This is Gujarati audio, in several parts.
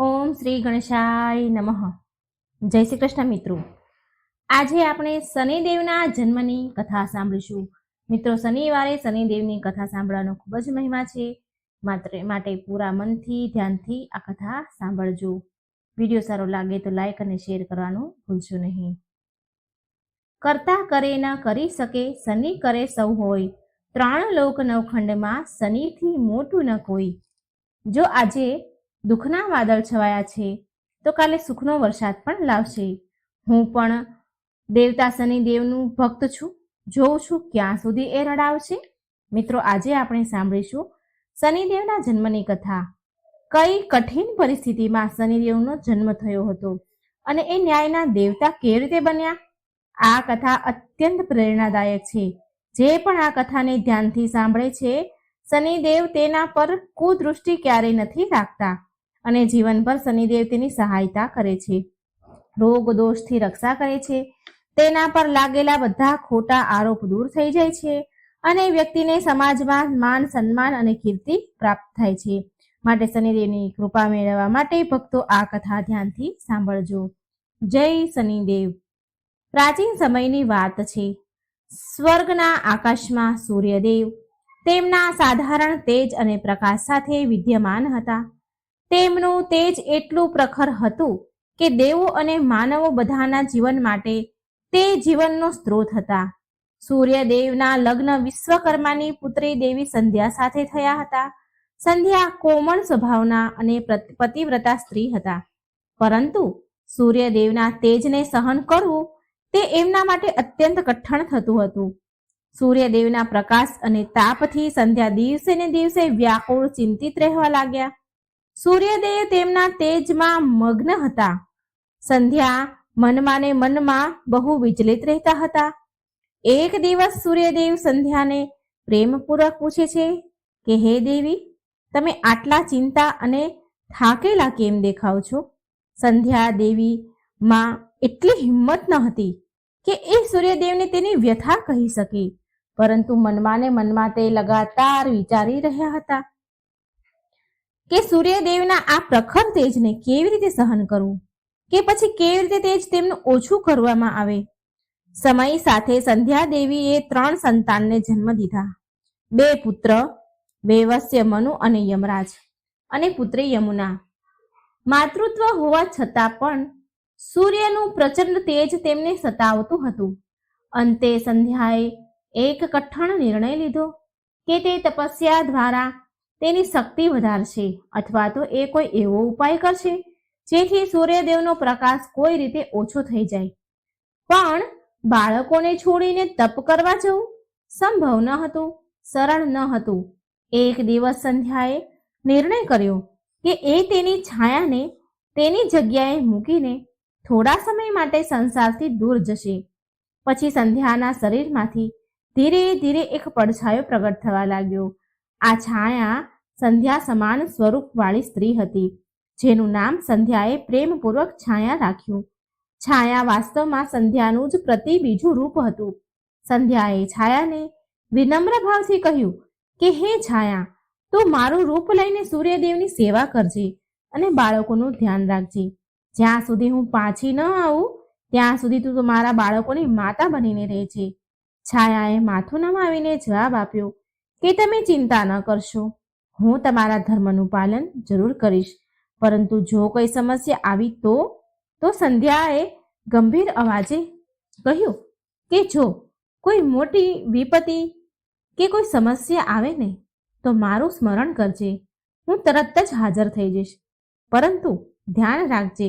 ઓમ શ્રી ગણેશાય નમઃ. જય શ્રી કૃષ્ણ મિત્રો. આજે આપણે શનિદેવના જન્મની કથા સાંભળીશું. મિત્રો, શનિવારે શનિદેવની કથા સાંભળવાનો ખૂબ જ મહિમા છે. માત્ર માટે પૂરા મનથી, ધ્યાનથી આ કથા સાંભળજો. વીડિયો સારો લાગે તો લાઈક અને શેર કરવાનું ભૂલશો નહીં. કરતા કરે ન કરી શકે, શનિ કરે સૌ હોય. ત્રણ લોક નવખંડમાં શનિથી મોટું ન કોઈ. જો આજે દુઃખના વાદળ છવાયા છે, તો કાલે સુખનો વરસાદ પણ લાવશે. હું પણ દેવતા શનિદેવનું ભક્ત છું. જોઉં છું ક્યાં સુધી એ રડાવશે? મિત્રો, આજે આપણે સાંભળીશું શનિદેવના જન્મની કથા. કઈ કઠિન પરિસ્થિતિમાં શનિદેવનો જન્મ થયો હતો અને એ ન્યાયના દેવતા કેવી રીતે બન્યા? આ કથા અત્યંત પ્રેરણાદાયક છે. જે પણ આ કથાને ધ્યાનથી સાંભળે છે, શનિદેવ તેના પર કુદૃષ્ટિ ક્યારેય નથી રાખતા. અને જીવનભર શનિદેવ તેની સહાયતા કરે છે. રોગ દોષથી રક્ષા કરે છે. તેના પર લાગેલા બધા ખોટા આરોપ દૂર થઈ જાય છે અને વ્યક્તિને સમાજમાં માન, સન્માન અને કીર્તિ પ્રાપ્ત થાય છે. માટે શનિદેવની કૃપા મેળવવા માટે ભક્તો આ કથા ધ્યાનથી સાંભળજો. જય શનિદેવ. પ્રાચીન સમયની વાત છે. સ્વર્ગના આકાશમાં સૂર્યદેવ તેમના સાધારણ તેજ અને પ્રકાશ સાથે વિદ્યમાન હતા. તેમનું તેજ એટલું પ્રખર હતું કે દેવો અને માનવો બધાના જીવન માટે તે જીવનનો સ્ત્રોત હતા. સૂર્યદેવના લગ્ન વિશ્વકર્માની પુત્રી દેવી સંધ્યા સાથે થયા હતા. સંધ્યા કોમળ સ્વભાવના અને પતિવ્રતા સ્ત્રી હતા. પરંતુ સૂર્યદેવના તેજને સહન કરવું તે એમના માટે અત્યંત કઠણ થતું હતું. સૂર્યદેવના પ્રકાશ અને તાપથી સંધ્યા દિવસે ને દિવસે વ્યાકુળ ચિંતિત રહેવા લાગ્યા. સૂર્યદેવ તેમના તેજમાં મગ્ન હતા. સંધ્યા મનમાં ને મનમાં બહુ વિચલિત રહેતા હતા. એક દિવસ સૂર્યદેવ સંધ્યાને પ્રેમપૂર્વક પૂછે છે કે, હે દેવી, તમે આટલા ચિંતા અને થાકેલા કેમ દેખાવ છો? સંધ્યા દેવી માં એટલી હિંમત ન હતી કે એ સૂર્યદેવને તેની વ્યથા કહી શકી, પરંતુ મનમાં ને મનમાં તે લગાતાર વિચારી રહ્યા હતા. કે સૂર્યદેવના આ પ્રખર તેજને કેવી રીતે સહન કરવું? કે પછી કેવી રીતે તેજ તેમનું ઓછું કરવામાં આવે? સમય સાથે સંધ્યા દેવીએ ત્રણ સંતાનને જન્મ દીધા. બે પુત્ર વેવસ્ય મનુ અને યમરાજ અને પુત્રી યમુના. માતૃત્વ હોવા છતાં પણ સૂર્યનું પ્રચંડ તેજ તેમને સતાવતું હતું. અંતે સંધ્યાએ એક કઠણ નિર્ણય લીધો કે તે તપસ્યા દ્વારા તેની શક્તિ વધારશે અથવા તો એ કોઈ એવો ઉપાય કરશે જેથી સૂર્યદેવનો પ્રકાશ કોઈ રીતે ઓછો થઈ જાય. પણ બાળકોને છોડીને તપ કરવા જવું સંભવ ન હતું, સરળ ન હતું. એક દિવસ સંધ્યાએ નિર્ણય કર્યો કે એ તેની છાયાને તેની જગ્યાએ મૂકીને થોડા સમય માટે સંસારથી દૂર જશે. પછી સંધ્યાના શરીરમાંથી ધીરે ધીરે એક પડછાયો પ્રગટ થવા લાગ્યો. આ છાયા સંધ્યા સમાન સ્વરૂપવાળી સ્ત્રી હતી, જેનું નામ સંધ્યાએ પ્રેમપૂર્વક છાયા રાખ્યું. છાયા વાસ્તવમાં સંધ્યાનું જ પ્રતિ બીજું રૂપ હતું. સંધ્યાએ છાયાને વિનમ્ર ભાવથી કહ્યું કે, હે છાયા, તું મારું રૂપ લઈને સૂર્યદેવની સેવા કરજે અને બાળકોનું ધ્યાન રાખજે. જ્યાં સુધી હું પાછી ન આવું, ત્યાં સુધી તું મારા બાળકોની માતા બનીને રહેજે. છાયાએ માથું નમાવીને જવાબ આપ્યો કે તમે ચિંતા ન કરશો. હું તમારા ધર્મનું પાલન જરૂર કરીશ. પરંતુ જો કોઈ સમસ્યા આવી તો તો સંધ્યાએ ગંભીર અવાજે કહ્યું કે જો કોઈ મોટી વિપત્તિ કે કોઈ સમસ્યા આવે ને, તો મારું સ્મરણ કરજે. હું તરત જ હાજર થઈ જઈશ. પરંતુ ધ્યાન રાખજે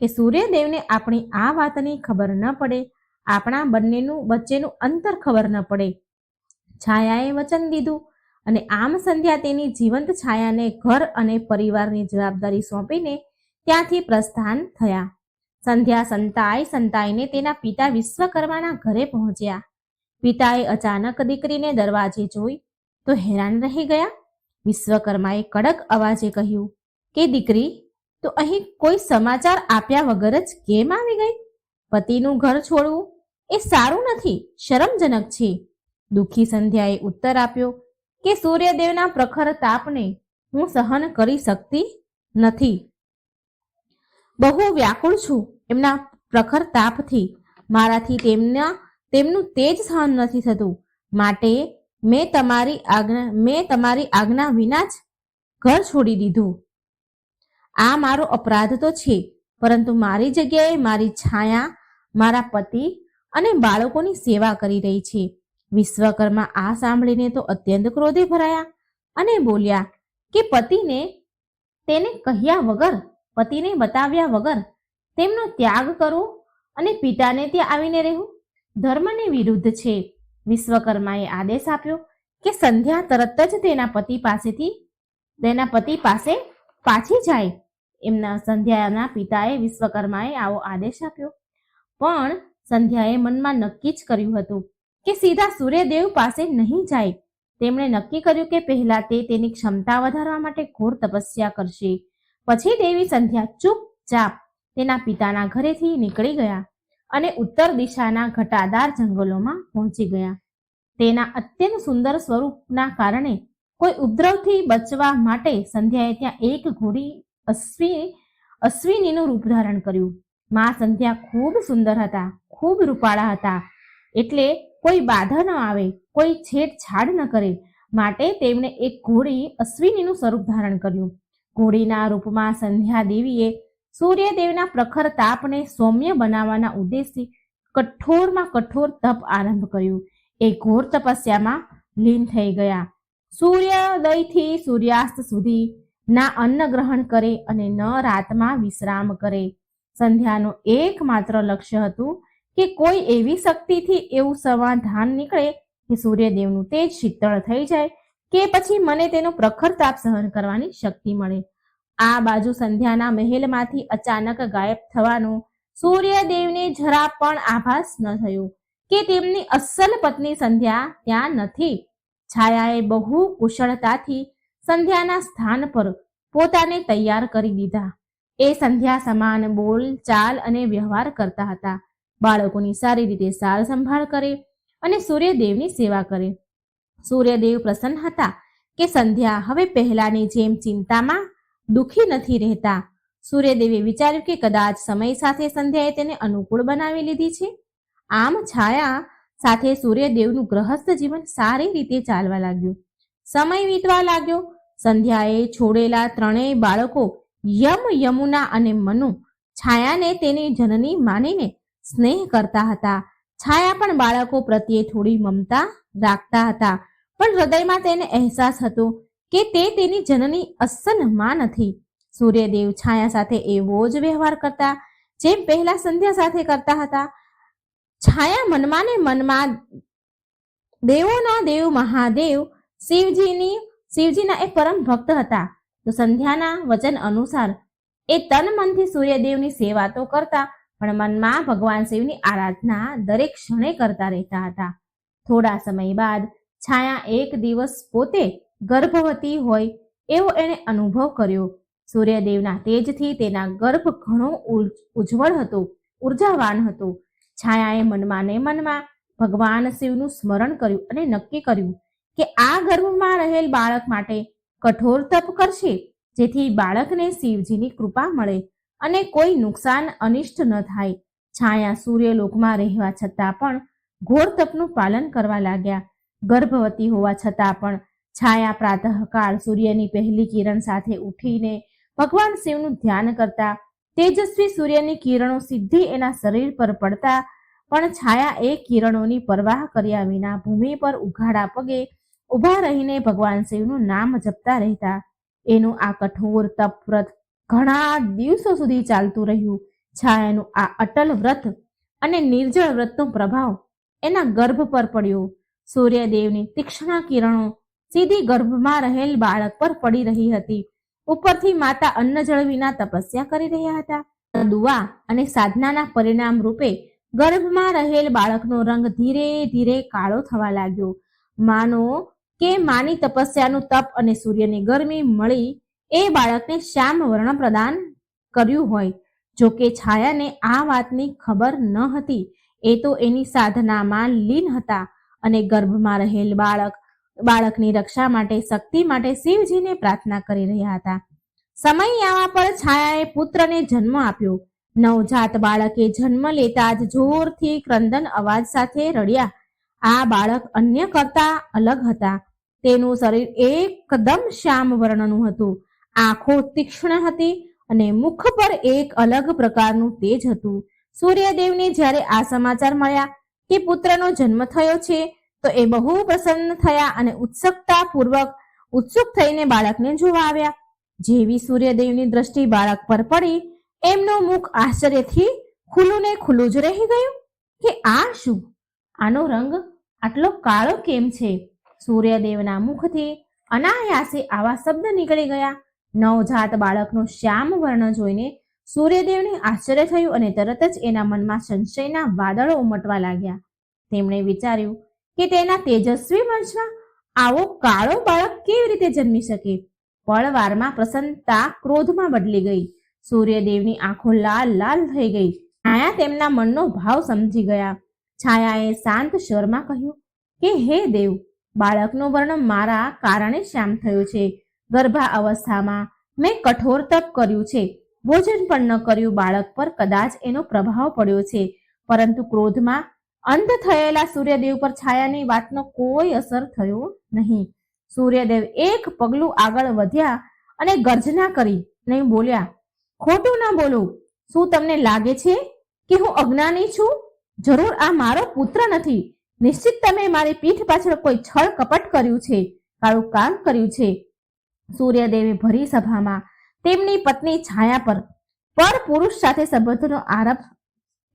કે સૂર્યદેવને આપણી આ વાતની ખબર ન પડે. આપણા બંનેનું વચ્ચેનું અંતર ખબર ન પડે. છાયાએ વચન દીધું અને આમ સંધ્યા તેની જીવંત છાયાને ઘર અને પરિવારની જવાબદારી સોંપીને ત્યાંથી પ્રસ્થાન થયા. સંધ્યા સંતાઈ સંતાઈને તેના પિતા વિશ્વકર્માના ઘરે પહોંચ્યા. પિતાએ અચાનક દીકરીને દરવાજે જોઈ તો હેરાન રહી ગયા. વિશ્વકર્માએ કડક અવાજે કહ્યું, કે દીકરી, તો અહીં કોઈ સમાચાર આપ્યા વગર જ કેમ આવી ગઈ? પતિનું ઘર છોડવું એ સારું નથી, શરમજનક છે. દુઃખી સંધ્યાએ ઉત્તર આપ્યો કે સૂર્યદેવના પ્રખર તાપને હું સહન કરી શકતી નથી. બહુ વ્યાકુળ છું એમના પ્રખર તાપથી. મારાથી તેમના, તેમનું તેજ સહન નથી થતું. માટે મેં તમારી આજ્ઞા, મેં તમારી આજ્ઞા વિના જ ઘર છોડી દીધું. આ મારો અપરાધ તો છે, પરંતુ મારી જગ્યાએ મારી છાયા મારા પતિ અને બાળકોની સેવા કરી રહી છે. વિશ્વકર્મા આ સાંભળીને તો અત્યંત ક્રોધે ભરાયા અને બોલ્યા કે પતિને તેને કહ્યા વગર, પતિને બતાવ્યા વગર તેમનો ત્યાગ કરવો અને પિતાને ત્યાં આવીને રહેવું. ધર્મને વિરુદ્ધ છે. વિશ્વકર્માએ આદેશ આપ્યો કે સંધ્યા તરત જ તેના પતિ પાસેથી, તેના પતિ પાસે પાછી જાય. એમના સંધ્યાના પિતાએ વિશ્વકર્માએ આવો આદેશ આપ્યો. પણ સંધ્યાએ મનમાં નક્કી જ કર્યું હતું કે સીધા સૂર્યદેવ પાસે નહીં જાય. તેમણે નક્કી કર્યું કે પહેલા તે તેની ક્ષમતા વધારવા માટે ઘોર તપસ્યા કરશે. પછી દેવી સંધ્યા ચૂપચાપ તેના પિતાના ઘરેથી નીકળી ગયા અને ઉત્તર દિશાના ઘટાદાર જંગલોમાં પહોંચી ગયા. તેના અત્યંત સુંદર સ્વરૂપના કારણે કોઈ ઉપદ્રવથી બચવા માટે સંધ્યાએ ત્યાં એક ઘોડી અશ્વિ, અશ્વિનીનું રૂપ ધારણ કર્યું. મા સંધ્યા ખૂબ સુંદર હતા, ખૂબ રૂપાળા હતા. એટલે કોઈ બાધા ન આવે, કોઈ છેડછાડ ન કરે. માટે તેમણે એક ઘોડી અશ્વિનીનું સ્વરૂપ ધારણ કર્યું. ઘોડીના રૂપમાં સંધ્યા દેવીએ સૂર્યદેવના પ્રખર તાપને સૌમ્ય બનાવવાના ઉદ્દેશથી કઠોરમાં કઠોર તપ આરંભ કર્યું. એ ઘોર તપસ્યામાં લીન થઈ ગયા. સૂર્યોદયથી સૂર્યાસ્ત સુધી ના અન્ન ગ્રહણ કરે અને ન રાતમાં વિશ્રામ કરે. સંધ્યાનું એકમાત્ર લક્ષ્ય હતું કે કોઈ એવી શક્તિથી એવું સમાધાન નીકળે કે સૂર્યદેવનું તેજ શીતળ થઈ જાય કે પછી મને તેનો પ્રખર તાપ સહન કરવાની શક્તિ મળે. આ બાજુ સંધ્યાના મહેલમાંથી અચાનક ગાયબ થવાનું સૂર્યદેવને જરા પણ આભાસ ન થયો કે તેમની અસલ પત્ની સંધ્યા ત્યાં નથી. છાયાએ બહુ કુશળતાથી સંધ્યાના સ્થાન પર પોતાને તૈયાર કરી દીધા. એ સંધ્યા સમાન બોલ ચાલ અને વ્યવહાર કરતા હતા. બાળકોની સારી રીતે સાર સંભાળ કરે અને સૂર્યદેવની સેવા કરે. સૂર્યદેવ પ્રસન્ન હતા કે સંધ્યા હવે પહેલાની જેમ ચિંતામાં દુઃખી નથી રહેતા. સૂર્યદેવે વિચાર્યું કે કદાચ સમય સાથે સંધ્યાએ તેને અનુકૂળ બનાવી લીધી છે. આમ છાયા સાથે સૂર્યદેવનું ગ્રહસ્થ જીવન સારી રીતે ચાલવા લાગ્યું. સમય વીતવા લાગ્યો. સંધ્યાએ છોડેલા ત્રણેય બાળકો યમ, યમુના અને મનુ છાયાને તેની જનની માનીને સ્નેહ કરતા હતા. છાયા પણ બાળકો પ્રત્યે થોડી મમતા રાખતા હતા. પણ હૃદયમાં તેને અહેસાસ હતો કે તે તેની જનની અસલમાં નથી. સૂર્યદેવ છાયા સાથે એવો જ વ્યવહાર કરતા, જેમ પહેલા સંધ્યા સાથે કરતા હતા. છાયા મનમાં ને મનમાં દેવોના દેવ મહાદેવ શિવજીની, શિવજીના એ પરમ ભક્ત હતા. તો સંધ્યાના વચન અનુસાર એ તન મનથી સૂર્યદેવની સેવા તો કરતા પણ મનમાં ભગવાન શિવની આરાધના દરેક ક્ષણે કરતા રહેતા હતા. થોડા સમય બાદ છાયા એક દિવસ પોતે ગર્ભવતી હોય એવો એણે અનુભવ કર્યો. સૂર્યદેવના તેજથી તેના ગર્ભ ઘણો ઉજ- ઉજ્જવળ હતો, ઉર્જાવાન હતો. છાયાએ મનમાં ને મનમાં ભગવાન શિવનું સ્મરણ કર્યું અને નક્કી કર્યું કે આ ગર્ભમાં રહેલ બાળક માટે કઠોર તપ કરશે, જેથી બાળકને શિવજીની કૃપા મળે. અને કોઈ નુકસાન અનિષ્ટ ન થાય. છાયા સૂર્યલોકમાં રહેવા છતાં પણ ઘોર તપનું પાલન કરવા લાગ્યા. ગર્ભવતી હોવા છતાં પણ છાયા પ્રાતઃકાળ સૂર્યની પહેલી કિરણ સાથે ઉઠીને ભગવાન શિવનું ધ્યાન કરતા, તેજસ્વી સૂર્યની કિરણો સીધી એના શરીર પર પડતા, પણ છાયા એ કિરણોની પરવાહ કર્યા વિના ભૂમિ પર ઉઘાડા પગે ઊભા રહીને ભગવાન શિવનું નામ જપતા રહેતા. એનું આ કઠોર તપ વ્રત ઘણા દિવસો સુધી ચાલતું રહ્યું. છાયાનું આ અટલ વ્રત અને નિર્જળ વ્રતનો પ્રભાવ એના ગર્ભ પર પડ્યો. સૂર્યદેવની તીક્ષ્ણ કિરણો સીધી ગર્ભમાં રહેલ બાળક પર પડી રહી હતી. ઉપરથી માતા અન્ન જળ વિના તપસ્યા કરી રહ્યા હતા. દુઆ અને સાધનાના પરિણામ રૂપે ગર્ભમાં રહેલ બાળકનો રંગ ધીરે ધીરે કાળો થવા લાગ્યો. માનો કે માની તપસ્યાનું તપ અને સૂર્યની ગરમી મળી એ બાળકને શ્યામ વર્ણ પ્રદાન કર્યું હોય. જો કે છાયાને આ વાતની ખબર ન હતી. એ તો એની સાધનામાં લીન હતા અને ગર્ભમાં રહેલ બાળક, બાળકની રક્ષા માટે, શક્તિ માટે શિવજીને પ્રાર્થના કરી રહ્યા હતા. સમય આવવા પર છાયાએ પુત્રને જન્મ આપ્યો. નવજાત બાળકે જન્મ લેતા જ જોરથી ક્રંદન અવાજ સાથે રડ્યા. આ બાળક અન્ય કરતા અલગ હતા. તેનું શરીર એકદમ શ્યામ વર્ણનું હતું. આંખો તીક્ષ્ણ હતી અને મુખ પર એક અલગ પ્રકારનું તેજ હતું. સૂર્યદેવને જ્યારે આ સમાચાર મળ્યા કે પુત્રનો જન્મ થયો છે, તો એ બહુ પ્રસન્ન થયા અને ઉત્સુકતા પૂર્વક ઉત્સુક થઈને બાળકને જોવા આવ્યા. જેવી સૂર્યદેવની દ્રષ્ટિ બાળક પર પડી, એમનું મુખ આશ્ચર્યથી ખુલ્લું ને ખુલ્લું જ રહી ગયું. કે આ શું? આનો રંગ આટલો કાળો કેમ છે? સૂર્યદેવના મુખથી અનાયાસે આવા શબ્દ નીકળી ગયા. નવજાત બાળકનું શ્યામ વર્ણ જોઈને સૂર્યદેવને આશ્ચર્ય થયું અને તરત જ એના મનમાં સંશયના વાદળો ઉમટવા લાગ્યા. તેમણે વિચાર્યું કે તેના તેજસ્વી વંશમાં આવો કાળો બાળક કેવી રીતે જન્મી શકે? પળવારમાં પ્રસન્નતા ક્રોધમાં બદલી ગઈ. સૂર્યદેવની આંખો લાલ લાલ થઈ ગઈ. છાયા તેમના મનનો ભાવ સમજી ગયા. છાયાએ શાંત સ્વરમાં કહ્યું કે, હે દેવ, બાળકનું વર્ણ મારા કારણે શ્યામ થયું છે. ગર્ભા અવસ્થામાં મેં કઠોર તપ કર્યું છે. ભોજન પણ ન કર્યું બાળક પર કદાચ એનો પ્રભાવ પડ્યો છે. પરંતુ ક્રોધમાં અંધ થયેલા સૂર્યદેવ પર છાયાની વાતનો કોઈ અસર થયો નહીં. સૂર્યદેવ એક પગલું આગળ વધ્યા અને ગર્જના કરી અને બોલ્યા, ખોટું ના બોલું. શું તમને લાગે છે કે હું અજ્ઞાની છું? જરૂર આ મારો પુત્ર નથી. નિશ્ચિત તમે મારી પીઠ પાછળ કોઈ છળ કપટ કર્યું છે, કાળું કામ કર્યું છે. સૂર્યદેવે ભરી સભામાં તેમની પત્ની છાયા પર પર પુરુષ સાથે સંબંધનો આરોપ,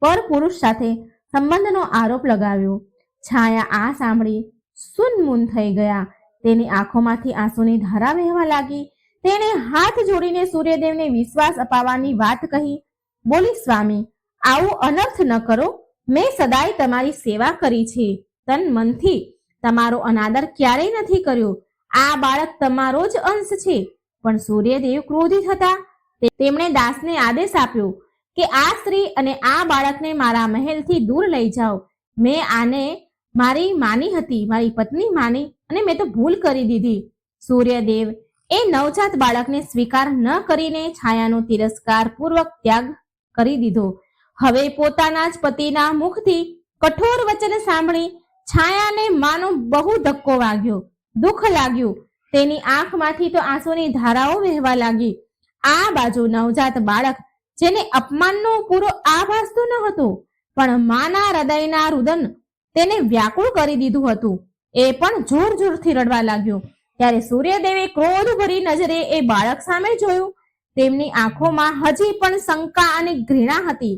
પર પુરુષ સાથે સંબંધનો આરોપ લગાવ્યો. છાયા આ સાંભળી સુનમૂન થઈ ગયા. તેની આંખોમાંથી આંસુની ધારા વહેવા લાગી. તેણે હાથ જોડીને સૂર્યદેવને વિશ્વાસ અપાવવાની વાત કહી. બોલી, સ્વામી, આવું અનર્થ ન કરો. મેં સદાય તમારી સેવા કરી છે. તન મનથી તમારો અનાદર ક્યારેય નથી કર્યો. આ બાળક તમારો જ અંશ છે. પણ સૂર્યદેવ ક્રોધિત હતા. તેમણે દાસને આદેશ આપ્યો કે આ સ્ત્રી અને આ બાળકને મારા મહેલથી દૂર લઈ જાઓ. મેં આને મારી માની હતી, મારી પત્ની માની અને મેં તો ભૂલ કરી દીધી. સૂર્યદેવ એ નવજાત બાળકને સ્વીકાર ન કરીને છાયાનો તિરસ્કાર પૂર્વક ત્યાગ કરી દીધો. હવે પોતાના જ પતિના મુખથી કઠોર વચન સાંભળી છાયાને માનો બહુ ધક્કો વાગ્યો. દુઃખ લાગ્યું. તેની આંખમાંથી તો આંસુની ધારાઓ વહેવા લાગી. આ બાજુ નવજાત બાળક, જેને અપમાનનો પૂરો આભાસ તો ન હતો, પણ માના હૃદયના રુદન તેને વ્યાકુળ કરી દીધું હતું. એ પણ જોર જોરથી રડવા લાગ્યો. ત્યારે સૂર્યદેવે ક્રોધ ભરી નજરે એ બાળક સામે જોયું. તેમની આંખોમાં હજી પણ શંકા અને ઘૃણા હતી.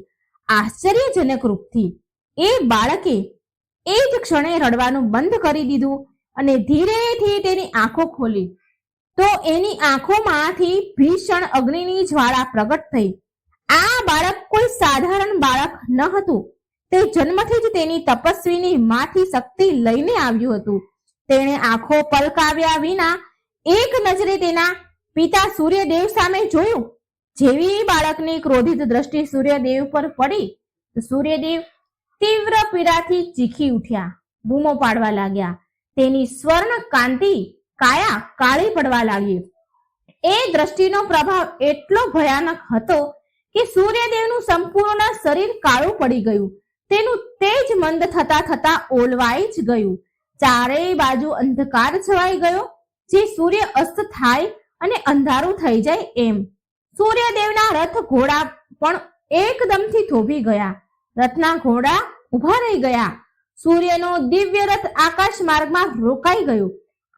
આશ્ચર્યજનક રૂપથી એ બાળકે એ જ ક્ષણે રડવાનું બંધ કરી દીધું. અને ધીરેથી તેની આંખો ખોલી. તો એની આંખોમાંથી ભીષણ અગ્નિની જ્વાળા પ્રગટ થઈ. આ બાળક કોઈ સાધારણ બાળક ન હતું. તે જન્મથી જ તેની તપસ્વીની માથી શક્તિ લઈને આવ્યું હતું. તેણે આંખો પલકાવ્યા વિના એક નજરે તેના પિતા સૂર્યદેવ સામે જોયું. જેવી બાળકની ક્રોધિત દ્રષ્ટિ સૂર્યદેવ પર પડી સૂર્યદેવ તીવ્ર પીડાથી ચીખી ઉઠ્યા, બૂમો પાડવા લાગ્યા. તેની સ્વર્ણ કાંતિ કાયા કાળી પડવા લાગી. એ દ્રષ્ટિનો પ્રભાવ એટલો ભયાનક હતો કે સૂર્યદેવનું સંપૂર્ણ શરીર કાળું પડી ગયું. તેનું તેજ મંદ થતા થતા ઓલવાઈ જ ગયું. ચારેય બાજુ અંધકાર છવાઈ ગયો, જે સૂર્ય અસ્ત થાય અને અંધારું થઈ જાય એમ. સૂર્યદેવના રથ ઘોડા પણ એકદમથી થોભી ગયા. રથના ઘોડા ઊભા રહી ગયા. સૂર્યનો દિવ્ય રથ આકાશ માર્ગમાં રોકાઈ ગયો.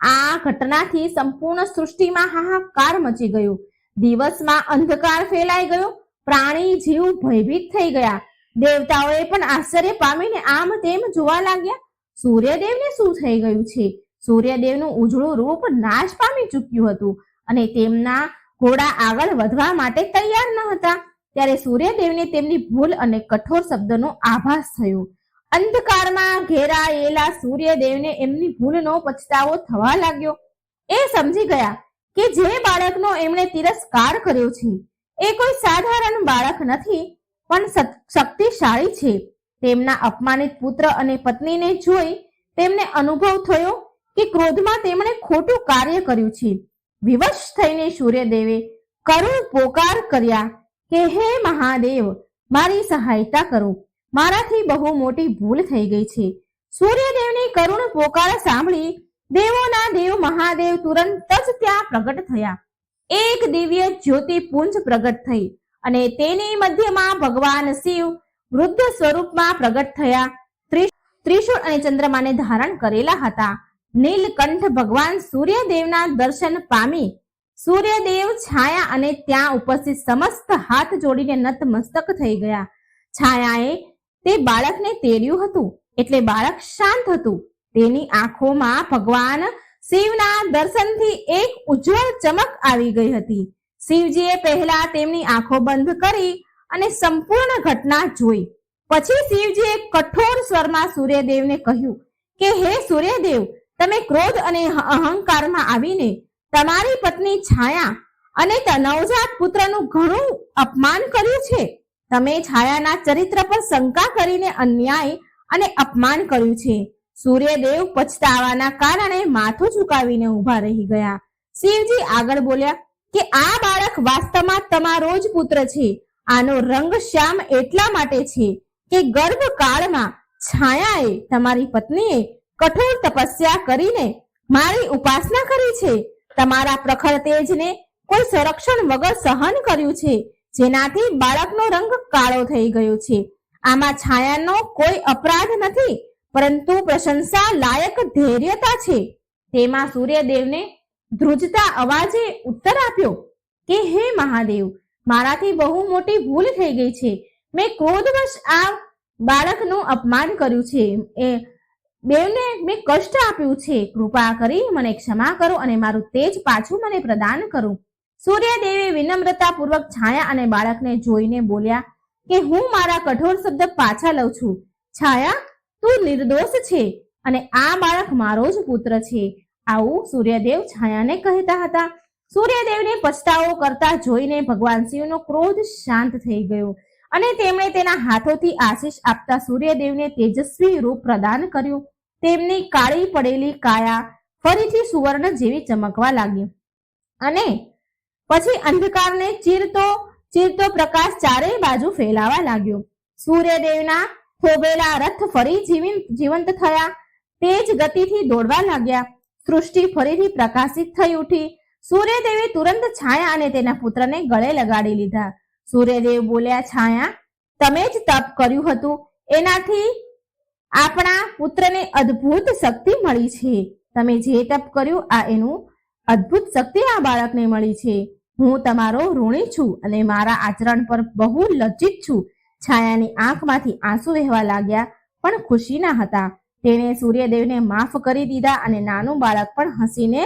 આ ઘટનાથી સંપૂર્ણ સૃષ્ટિમાં હાહાકાર મચી ગયો. દિવસમાં અંધકાર ફેલાઈ ગયો. પ્રાણી જીવ ભયભીત થઈ ગયા. દેવતાઓએ પણ આશ્ચર્ય પામીને આમ તેમ જોવા લાગ્યા. સૂર્યદેવને શું થઈ ગયું છે? સૂર્યદેવનું ઉજળું રૂપ નાશ પામી ચૂક્યું હતું અને તેમના ઘોડા આગળ વધવા માટે તૈયાર ન હતા. ત્યારે સૂર્યદેવને તેમની ભૂલ અને કઠોર શબ્દનો આભાસ થયો. અંધકારમાં ઘેરાયેલા સૂર્યદેવને એમની ભૂલનો પછતાવો થવા લાગ્યો. એ સમજી ગયા કે જે બાળકનો એમણે તિરસ્કાર કર્યો છે, એ કોઈ સાધારણ બાળક નથી, પણ શક્તિશાળી છે. તેમના અપમાનિત પુત્ર અને પત્નીને જોઈ તેમને અનુભવ થયો કે ક્રોધમાં તેમણે ખોટું કાર્ય કર્યું છે. વિવશ થઈને સૂર્યદેવે કરુણ પોકાર કર્યા કે, હે મહાદેવ, મારી સહાયતા કરો. મારાથી બહુ મોટી ભૂલ થઈ ગઈ છે. સૂર્યદેવની કરુણ પોકાર સાંભળી દેવોના દેવ મહાદેવ તુરંત જ ત્યાં પ્રગટ થયા. એક દિવ્ય જ્યોતિ પુંજ પ્રગટ થઈ અને તેની મધ્યમાં ભગવાન શિવ વૃદ્ધ સ્વરૂપમાં પ્રગટ થયા. ત્રિશુળ અને ચંદ્રમાને ધારણ કરેલા હતા. નીલકંઠ ભગવાન સૂર્યદેવના દર્શન પામી. સૂર્યદેવ છાયા અને ત્યાં ઉપસ્થિત સમસ્ત હાથ જોડીને નતમસ્તક થઈ ગયા. છાયાએ તે બાળકને તેડ્યું હતું. એટલે બાળક શાંત હતું. તેની આંખોમાં ભગવાન શિવના દર્શનથી એક ઉજ્જવળ ચમક આવી ગઈ હતી. શિવજીએ પહેલા તેમની આંખો બંધ કરી અને સંપૂર્ણ ઘટના જોઈ. પછી શિવજીએ કઠોર સ્વરમાં સૂર્યદેવને કહ્યું કે, હે સૂર્યદેવ, તમે ક્રોધ અને અહંકારમાં આવીને તમારી પત્ની છાયા અને નવજાત પુત્રનું ઘણું અપમાન કર્યું છે. તમે છાયાના ચરિત્ર પર શંકા કરીને અન્યાય અને અપમાન કર્યું છે. સૂર્યદેવ પછતાવાના કારણે માથું ઝુકાવીને ઊભા રહી ગયા. શિવજી આગળ બોલ્યા કે આ બાળક વાસ્તવમાં તમારો જ પુત્ર છે. આનો રંગ શ્યામ એટલા માટે છે કે ગર્ભકાળમાં છાયાએ તમારી પત્નીએ કઠોર તપસ્યા કરીને મારી ઉપાસના કરી છે. તમારા પ્રખર તેજને કોઈ સંરક્ષણ વગર સહન કર્યું છે. જેનાથી બાળકનો રંગ કાળો થઈ ગયો છે. આમાં છાયાનો કોઈ અપરાધ નથી, પરંતુ પ્રશંસા લાયક ધૈર્યતા છે. તેમાં સૂર્યદેવને ધ્રુજતા અવાજે ઉત્તર આપ્યો કે, હે મહાદેવ, મારાથી બહુ મોટી ભૂલ થઈ ગઈ છે. મેં ક્રોધવશ આ બાળકનું અપમાન કર્યું છે. એ બેવને મેં કષ્ટ આપ્યું છે. કૃપા કરી મને ક્ષમા કરો અને મારું તેજ પાછું મને પ્રદાન કરો. સૂર્યદેવે વિનમ્રતાપૂર્વક છાયા અને બાળકને જોઈને બોલ્યા કે હું મારા કઠોર શબ્દ પાછા લઉં છું. છાયા, તું નિર્દોષ છે અને આ બાળક મારો જ પુત્ર છે. આવું સૂર્યદેવ છાયાને કહેતા હતા. સૂર્યદેવને પછતાવો કરતા જોઈને ભગવાન શિવનો ક્રોધ શાંત થઈ ગયો અને તેમણે તેના હાથોથી આશીષ આપતા સૂર્યદેવને તેજસ્વી રૂપ પ્રદાન કર્યું. તેમની કાળી પડેલી કાયા ફરીથી સુવર્ણ જેવી ચમકવા લાગી અને પછી અંધકારને ચીરતો ચીરતો પ્રકાશ ચારેય બાજુ ફેલાવા લાગ્યો. સૂર્યદેવના થોભેલા રથ ફરી જીવંત થયા. તેજ ગતિથી દોડવા લાગ્યા. સૃષ્ટિ ફરીથી પ્રકાશિત થઈ ઉઠી. સૂર્યદેવે તુરંત છાયા અને તેના પુત્રને ગળે લગાડી લીધા. સૂર્યદેવ બોલ્યા, છાયા, તમે જ તપ કર્યું હતું. એનાથી આપણા પુત્રને અદ્ભુત શક્તિ મળી છે. તમે જે તપ કર્યું, આ એનું અદ્ભુત શક્તિ આ બાળકને મળી છે. હું તમારો ઋણી છું અને મારા આચરણ પર બહુ લજ્જિત છું. છાયાની આંખમાંથી આંસુ વહેવા લાગ્યા, પણ ખુશીના હતા. તેણે સૂર્યદેવને માફ કરી દીધા અને નાનું બાળક પણ હસીને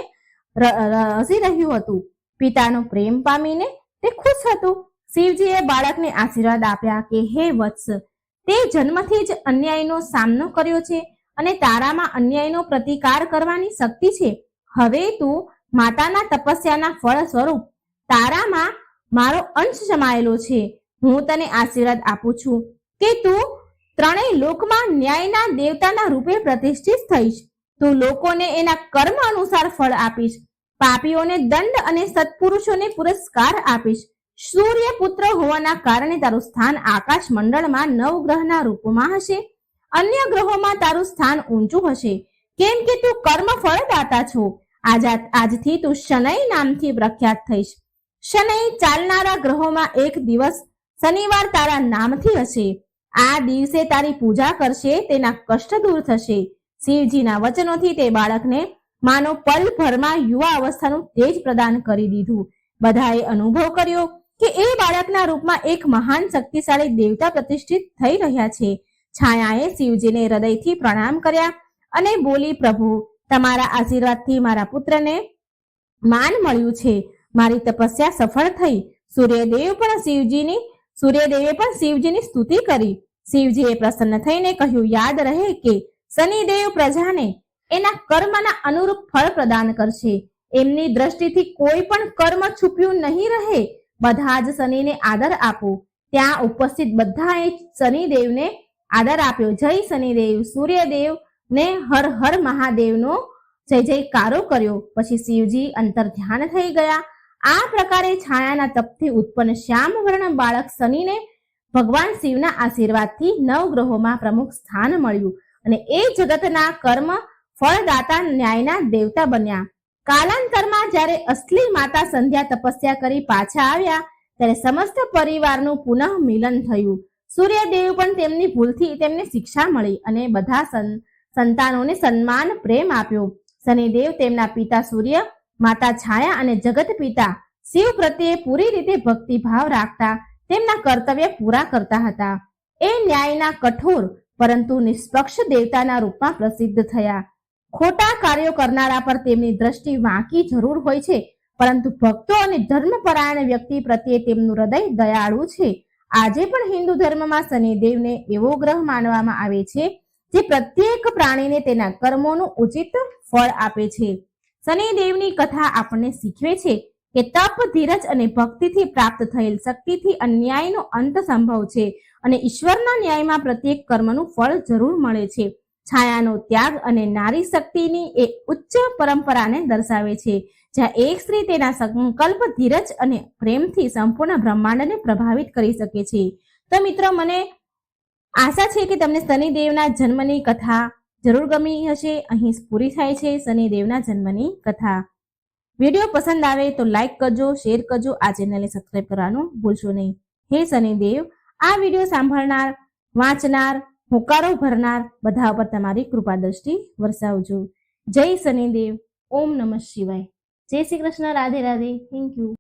હસી રહ્યું હતું. પિતાનો પ્રેમ પામીને તે ખુશ હતું. શિવજીએ બાળકને આશીર્વાદ આપ્યા કે, હે વત્સ, તે જન્મથી જ અન્યાયનો સામનો કર્યો છે અને તારામાં અન્યાયનો પ્રતિકાર કરવાની શક્તિ છે. હવે તું માતાના તપસ્યાના ફળ સ્વરૂપ તારામાં મારો અંશ સમાયેલો છે. હું તને આશીર્વાદ આપું છું કે તું ત્રણેય લોકમાં ન્યાયના દેવતાના રૂપે પ્રતિષ્ઠિત થઈશ. તું લોકોને એના કર્મ અનુસાર ફળ આપીશ. પાપીઓને દંડ અને સત્પુરુષોને પુરસ્કાર આપીશ. સૂર્ય પુત્ર હોવાના કારણે તારું સ્થાન આકાશ મંડળમાં નવ ગ્રહના રૂપમાં હશે. અન્ય ગ્રહોમાં તારું સ્થાન ઊંચું હશે. કેમ કે તું કર્મ ફળદાતા છો. આજા, આજથી તું શનૈ નામથી પ્રખ્યાત થઈશ. શનૈ ચાલનારા ગ્રહોમાં એક દિવસ શનિવાર તારા નામથી હશે. આ દિવસે તારી પૂજા કરશે, તેના કષ્ટ દૂર થશે. શિવજીના વચનોથી તે બાળકને માનો પલભરમાં યુવા અવસ્થાનું તેજ પ્રદાન કરી દીધું. બધાએ અનુભવ કર્યો કે એ બાળકના રૂપમાં એક મહાન શક્તિશાળી દેવતા પ્રતિષ્ઠિત થઈ રહ્યા છે. છાયાએ શિવજીને હૃદયથી પ્રણામ કર્યા અને બોલી, પ્રભુ, તમારા આશીર્વાદથી મારા પુત્રને માન મળ્યું છે. મારી તપસ્યા સફળ થઈ. સૂર્યદેવ પણ શિવજીની, સૂર્યદેવે પણ શિવજીની સ્તુતિ કરી. શિવજીએ પ્રસન્ન થઈને કહ્યું, યાદ રહે કે શનિદેવ પ્રજાને એના કર્મના અનુરૂપ ફળ પ્રદાન કરશે. એમની દ્રષ્ટિથી કોઈ પણ કર્મ છુપ્યું નહીં રહે. બધા જ શનિને આદર આપો. ત્યાં ઉપસ્થિત બધાએ શનિદેવને આદર આપ્યો. જય શનિદેવ, સૂર્યદેવ ને હર હર મહાદેવનો જય જયકારો કર્યો. પછી શિવજી અંતર ધ્યાન થઈ ગયા. આ પ્રકારે છાયાના તપથી ઉત્પન્ન શ્યામ વર્ણ બાળક શનિને ભગવાન શિવના આશીર્વાદથી નવગ્રહોમાં પ્રમુખ સ્થાન મળ્યું અને એ જગતના કર્મ ફળદાતા ન્યાયના દેવતા બન્યા. કાલાંતરમાં જ્યારે અસલી માતા સંધ્યા તપસ્યા કરી પાછા આવ્યા, ત્યારે સમસ્ત પરિવારનું પુનઃ મિલન થયું. સૂર્યદેવ પણ તેમની ભૂલથી તેમને શિક્ષા મળી અને બધા સંતાનોને સન્માન, પ્રેમ આપ્યો. શનિદેવ તેમના પિતા સૂર્ય માતા છાયા અને જગત પિતા શિવ પ્રત્યે પૂરી રીતે ભક્તિભાવ રાખતા, તેમના કર્તવ્ય પૂરા કરતા હતા. એ ન્યાયના કઠોર પરંતુ નિષ્પક્ષ દેવતાના રૂપમાં પ્રસિદ્ધ થયા. ખોટા કાર્યો કરનારા પર તેમની દ્રષ્ટિ વાંકી જરૂર હોય છે, પરંતુ ભક્તો અને ધર્મપરાયણ વ્યક્તિ પ્રત્યે તેમનું હૃદય દયાળુ છે. આજે પણ હિન્દુ ધર્મમાં શનિદેવને એવો ગ્રહ માનવામાં આવે છે, જે પ્રત્યેક પ્રાણીને તેના કર્મોનું ઉચિત ફળ આપે છે. શનિદેવની કથા આપણને શીખવે છે કે તપ, ધીરજ અને ભક્તિથી પ્રાપ્ત થયેલ શક્તિથી અન્યાયનો અંત સંભવ છે અને ઈશ્વરના ન્યાયમાં પ્રત્યેક કર્મનું ફળ જરૂર મળે છે. છાયાનો ત્યાગ અને નારી શક્તિની એ ઉચ્ચ પરંપરાને દર્શાવે છે. જ્યાં એક સ્ત્રી તેના સંકલ્પ, ધીરજ અને પ્રેમથી સંપૂર્ણ બ્રહ્માંડને પ્રભાવિત કરી શકે છે. તો મિત્રો, મને આશા છે કે તમને શનિદેવના જન્મની કથા જરૂર ગમી હશે. અહીં પૂરી થાય છે શનિદેવના જન્મની કથા. વીડિયો પસંદ આવે તો લાઈક કરજો, શેર કરજો. આ ચેનલને સબસ્ક્રાઇબ કરવાનું ભૂલશો નહીં. હે શનિદેવ, આ વીડિયો સાંભળનાર, વાંચનાર, હોકારો ભરનાર બધા ઉપર તમારી કૃપા દ્રષ્ટિ વરસાવજો. જય શનિદેવ, ઓમ નમઃ શિવાય. જય શ્રી કૃષ્ણ, રાધે રાધે. Thank you